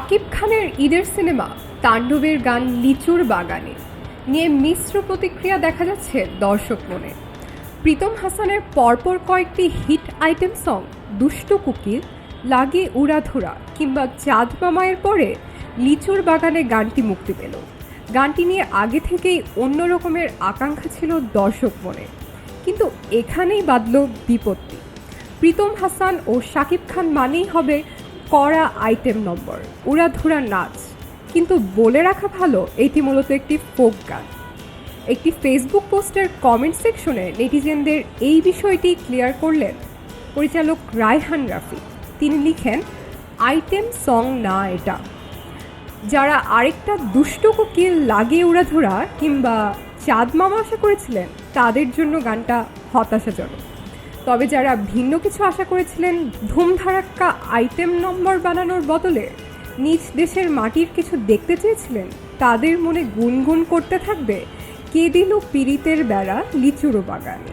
শাকিব খানের ঈদের সিনেমা তাণ্ডবের গান লিচুর বাগানে নিয়ে মিশ্র প্রতিক্রিয়া দেখা যাচ্ছে দর্শক মনে। প্রীতম হাসানের পরপর কয়েকটি হিট আইটেম সং, দুষ্ট কুকির লাগে উড়াধুরা কিংবা চাঁদ মামায়ের পরে লিচুর বাগানে গানটি মুক্তি পেল। গানটি নিয়ে আগে থেকেই অন্য রকমের আকাঙ্ক্ষা ছিল দর্শক মনে। কিন্তু এখানেই বাঁধল বিপত্তি। প্রীতম হাসান ও শাকিব খান মানেই হবে কড়া আইটেম নম্বর, উড়াধুরা নাচ। কিন্তু বলে রাখা ভালো, এটি মূলত একটি ফোক গান। একটি ফেসবুক পোস্টের কমেন্ট সেকশনে নেটিজেনদের এই বিষয়টি ক্লিয়ার করলেন পরিচালক রায়হান রাফি তিনি লিখেন, আইটেম সং না এটা। যারা আরেকটা দুষ্ট কোকিল লাগিয়ে উড়াধুরা কিংবা চাঁদ মামা আশা করেছিলেন, তাদের জন্য গানটা হতাশাজনক। তবে যারা ভিন্ন কিছু আশা করেছিলেন ধুমধারাক্কা আইটেম নম্বর বানানোর বদলে নিজ দেশের মাটির কিছু দেখতে চেয়েছিলেন তাদের মনে গুনগুন করতে থাকবে কে দিল পিরিতের বেড়া লিচুরো বাগানে।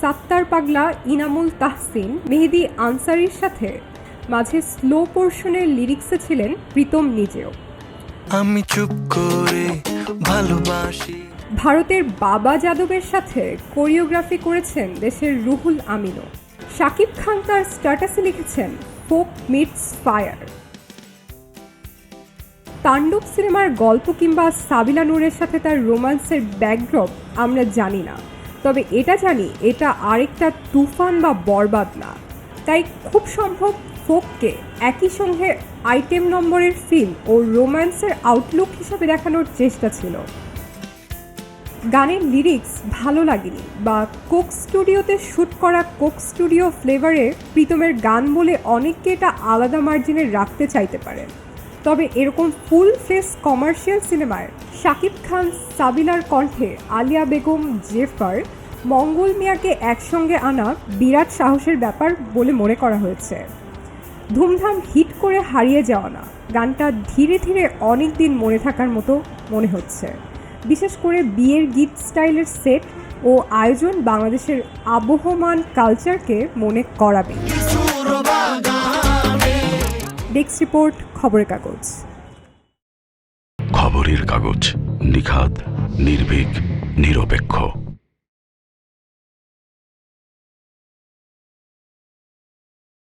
সাত্তার পাগলা ইনামুল তাহসিন মেহেদি আনসারির সাথে মাঝে স্লো পোর্শনের লিরিক্সে ছিলেন প্রীতম নিজেও। আমি চুপ করে ভালোবাসি। ভারতের বাবা যাদবের সাথে কোরিওগ্রাফি করেছেন দেশের রুহুল আমিনও। শাকিব খান তার স্ট্যাটাসে লিখেছেন ফোক মিটস ফায়ার। তাণ্ডব সিনেমার গল্প কিংবা সাবিলা নূরের সাথে তার রোমান্সের ব্যাকড্রপ আমরা জানি না। তবে এটা জানি, এটা আরেকটা তুফান বা বরবাদ না। তাই খুব সম্ভব ফোককে একই সঙ্গে আইটেম নম্বরের ফিল্ম ও রোম্যান্সের আউটলুক হিসাবে দেখানোর চেষ্টা ছিল। গানের লিরিক্স ভালো লাগেনি বা কোক স্টুডিওতে শ্যুট করা কোক স্টুডিও ফ্লেভারে প্রীতমের গান বলে অনেককে এটা আলাদা মার্জিনে রাখতে চাইতে পারেন তবে এরকম ফুল ফেস কমার্শিয়াল সিনেমায় শাকিব খান, সাবিলার কণ্ঠে আলিয়া বেগম, জেফার, মঙ্গল মিয়াকে একসঙ্গে আনা বিরাট সাহসের ব্যাপার বলে মনে করা হয়েছে। ধুমধাম হিট করে হারিয়ে যাওয়া না। গানটা ধীরে ধীরে অনেক দিন মনে থাকার মতো মনে হচ্ছে। বিশেষ করে বিয়ের গীত স্টাইলের সেট ও আয়োজন বাংলাদেশের আবহমান কালচারকে মনে করাবে। ডেস্ক রিপোর্ট, খবরের কাগজ। খবরের কাগজ নিখাদ, নির্ভীক, নিরপেক্ষ।